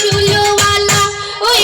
চুলোওয়ালা ওই